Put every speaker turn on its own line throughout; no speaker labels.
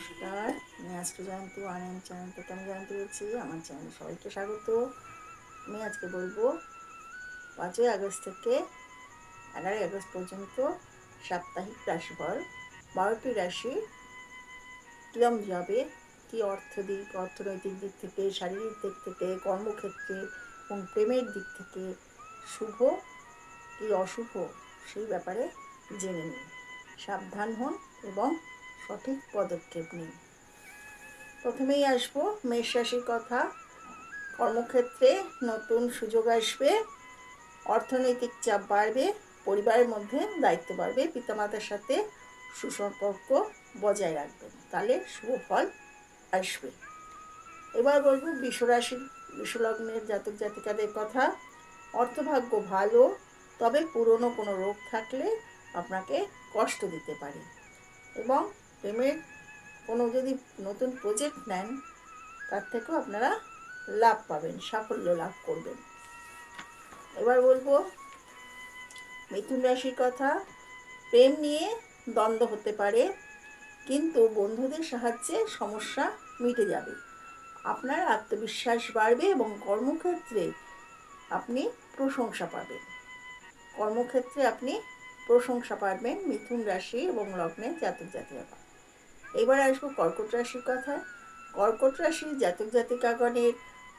নমস্কার। আমি আজকে জয়ন্তী ওয়ান চ্যানেল থেকে আমি জয়ন্তী বলছি। আমার চ্যানেলে সবাইকে স্বাগত। আমি আজকে বলব পাঁচই আগস্ট থেকে এগারোই আগস্ট পর্যন্ত সাপ্তাহিক রাশিফল। বারোটি রাশি কিরম যাবে কী অর্থ দিক, অর্থনৈতিক দিক থেকে, শারীরিক দিক থেকে, কর্মক্ষেত্রে এবং প্রেমের দিক থেকে শুভ কি অশুভ, সেই ব্যাপারে জেনে নিন। সাবধান হন এবং সঠিক পদক্ষেপ নিন প্রথমেই আসব মেষ রাশির কথা। কর্মক্ষেত্রে নতুন সুযোগ আসবে, অর্থনৈতিক চাপ বাড়বে, পরিবারের মধ্যে দায়িত্ব বাড়বে, পিতামাতার সাথে সুসম্পর্ক বজায় রাখবেন তাহলে শুভ ফল আসবে। এবার বলব বিশ্বরাশির বিশ্বলগ্নের জাতক জাতিকাদের কথা। অর্থভাগ্য ভালো, তবে পুরনো কোনো রোগ থাকলে আপনাকে কষ্ট দিতে পারে। এবং প্রেমের কোনো যদি নতুন প্রজেক্ট নেন, তার থেকেও আপনারা লাভ পাবেন, সাফল্য লাভ করবেন। এবার বলব, মিথুন রাশির কথা, প্রেম নিয়ে দ্বন্দ্ব হতে পারে, কিন্তু বন্ধুদের সাহায্যে সমস্যা মিটে যাবে। আপনার আত্মবিশ্বাস বাড়বে এবং কর্মক্ষেত্রে আপনি প্রশংসা পাবেন। কর্মক্ষেত্রে আপনি প্রশংসা পাবেন মিথুন রাশি এবং লগ্নে জাতক জাতিকা এবার আসব কর্কট রাশির কথা কর্কট রাশির জাতক জাতিকাগণের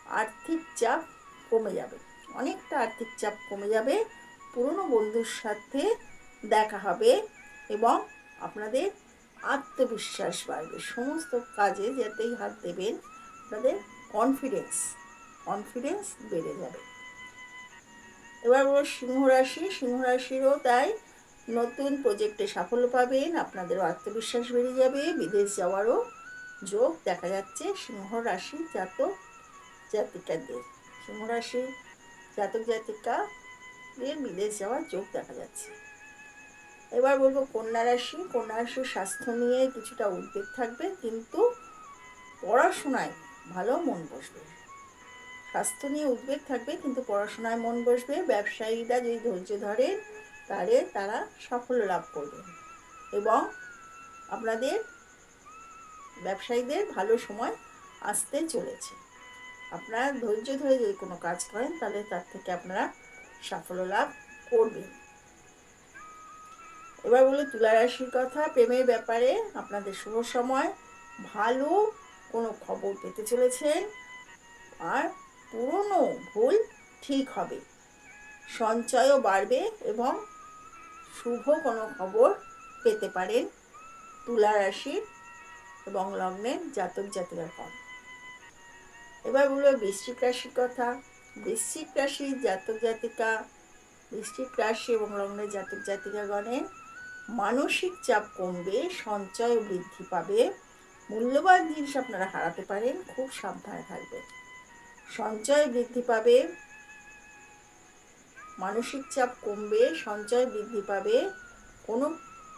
আর্থিক চাপ কমে যাবে। অনেকটা আর্থিক চাপ কমে যাবে। পুরনো বন্ধুর সাথে দেখা হবে এবং আপনাদের আত্মবিশ্বাস বাড়বে। সমস্ত কাজে যেতেই হাত দেবেন আপনাদের কনফিডেন্স কনফিডেন্স বেড়ে যাবে। এবার বলো সিংহ রাশি। সিংহ রাশিরও তাই নতুন প্রজেক্টে সাফল্য পাবেন, আপনাদেরও আত্মবিশ্বাস বেড়ে যাবে, বিদেশ যাওয়ারও যোগ দেখা যাচ্ছে সিংহ রাশি জাতক জাতিকাদের। সিংহ রাশি জাতক জাতিকাদের বিদেশ যাওয়ার যোগ দেখা যাচ্ছে। এবার বলব কন্যা রাশি, কন্যা রাশির স্বাস্থ্য নিয়ে কিছুটা উদ্বেগ থাকবে, কিন্তু পড়াশোনায় ভালো মন বসবে। স্বাস্থ্য নিয়ে উদ্বেগ থাকবে, কিন্তু পড়াশোনায় মন বসবে। ব্যবসায়ীরা যদি ধৈর্য ধরেন তাহলে তারা সাফল্য লাভ করবে এবং আপনাদের ব্যবসায়ীদের ভালো সময় আসতে চলেছে। আপনারা ধৈর্য ধরে যদি কোনো কাজ করেন, তাহলে তার থেকে আপনারা সাফল্য লাভ করবেন। এবার বলি তুলা রাশির কথা। প্রেমের ব্যাপারে আপনাদের শুভ সময়, ভালো কোনো খবর পেতে চলেছেন, আর পুরনো ভুল ঠিক হবে। সঞ্চয়ও বাড়বে এবং শুভ কোনো খবর পেতে পারেন তুলা রাশির এবং লগ্নের জাতক জাতিকার কম। এবার বলব বৃশ্চিক রাশির কথা। বৃশ্চিক রাশির জাতক জাতিকা, বৃশ্চিক রাশি এবং লগ্নের জাতক জাতিকাগণের মানসিক চাপ কমবে, সঞ্চয় বৃদ্ধি পাবে, মূল্যবান জিনিস আপনারা হারাতে পারেন, খুব সাবধানে থাকবেন। সঞ্চয় বৃদ্ধি পাবে মানসিক চাপ কমবে, সঞ্চয় বৃদ্ধি পাবে। কোনো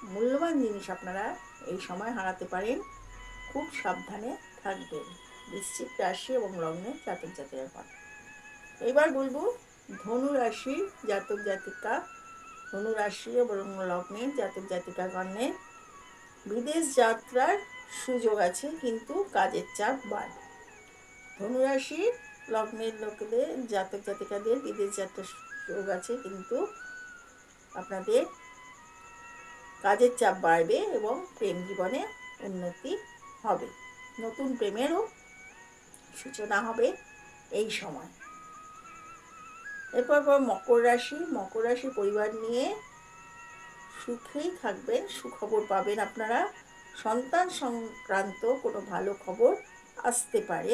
মূল্যবান জিনিস আপনারা এই সময় হারাতে পারেন। খুব সাবধানে থাকবেন। বৃশ্চিক রাশি এবং লগ্নে জাতক জাতিকার কথা এবার বলব, ধনু রাশি জাতক জাতিকা। ধনু রাশি এবং লগ্নের জাতক জাতিকা গণ্যের বিদেশ যাত্রার সুযোগ আছে, কিন্তু কাজের চাপ বাড়বে ধনুরাশি লগ্নের লোকেদের, জাতক জাতিকাদের বিদেশ যাত্রার সুযোগ আছে কিন্তু আপনাদের কাজের চাপ বাড়বে এবং প্রেম জীবনে উন্নতি হবে। নতুন প্রেমেরও সূচনা হবে এই সময়। এরপর পর মকর রাশি মকর রাশি পরিবার নিয়ে সুখেই থাকবেন, সুখবর পাবেন আপনারা। সন্তান সংক্রান্ত কোনো ভালো খবর আসতে পারে।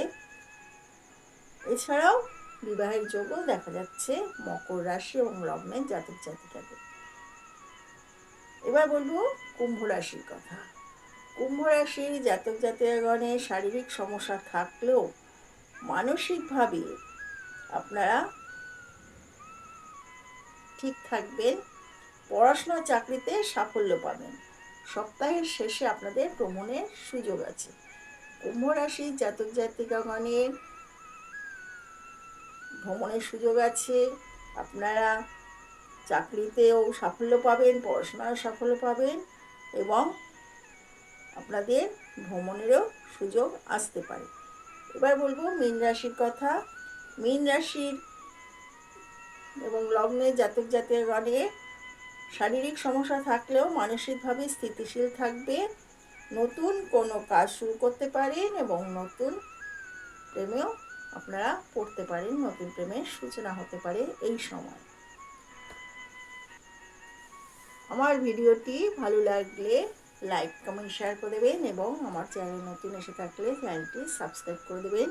এছাড়াও বিবাহের যোগও দেখা যাচ্ছে মকর রাশি এবং লগ্নের জাতক জাতিকাদের। এবার বলব কুম্ভ রাশির কথা। কুম্ভ রাশির জাতক জাতিকাগণের শারীরিক সমস্যা থাকলেও মানসিকভাবে আপনারা ঠিক থাকবেন, পড়াশোনা চাকরিতে সাফল্য পাবেন। সপ্তাহের শেষে আপনাদের ভ্রমণের সুযোগ আছে। কুম্ভ রাশি জাতক জাতিকাগণের ভ্রমণের সুযোগ আছে, আপনারা চাকরিতেও সাফল্য পাবেন, পড়াশোনায় সাফল্য পাবেন এবং আপনাদের ভ্রমণেরও সুযোগ আসতে পারে। এবার বলব মীন রাশির কথা। মীন রাশির এবং লগ্নের জাতক জাতিকাগণের শারীরিক সমস্যা থাকলেও মানসিকভাবে স্থিতিশীল থাকবে। নতুন কোনো কাজ শুরু করতে পারেন এবং নতুন প্রেমেও আপনারা পড়তে পারেন, নতুন প্রেমের সূচনা হতে পারে এই সময়। আমার ভিডিওটি ভালো লাগলে লাইক, কমেন্ট, শেয়ার করে দেবেন এবং আমার চ্যানেল নতুন এসে থাকলে চ্যানেলটি সাবস্ক্রাইব করে দেবেন।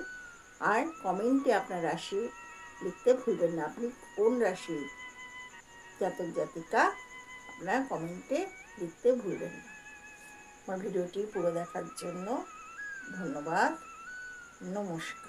আর কমেন্টে আপনার রাশি লিখতে ভুলবেন না, আপনি কোন রাশি? জাতক, জাতিকা, আপনার কমেন্টে লিখতে ভুলবেন না। আমার ভিডিওটি পুরো দেখার জন্য ধন্যবাদ। নমস্কার।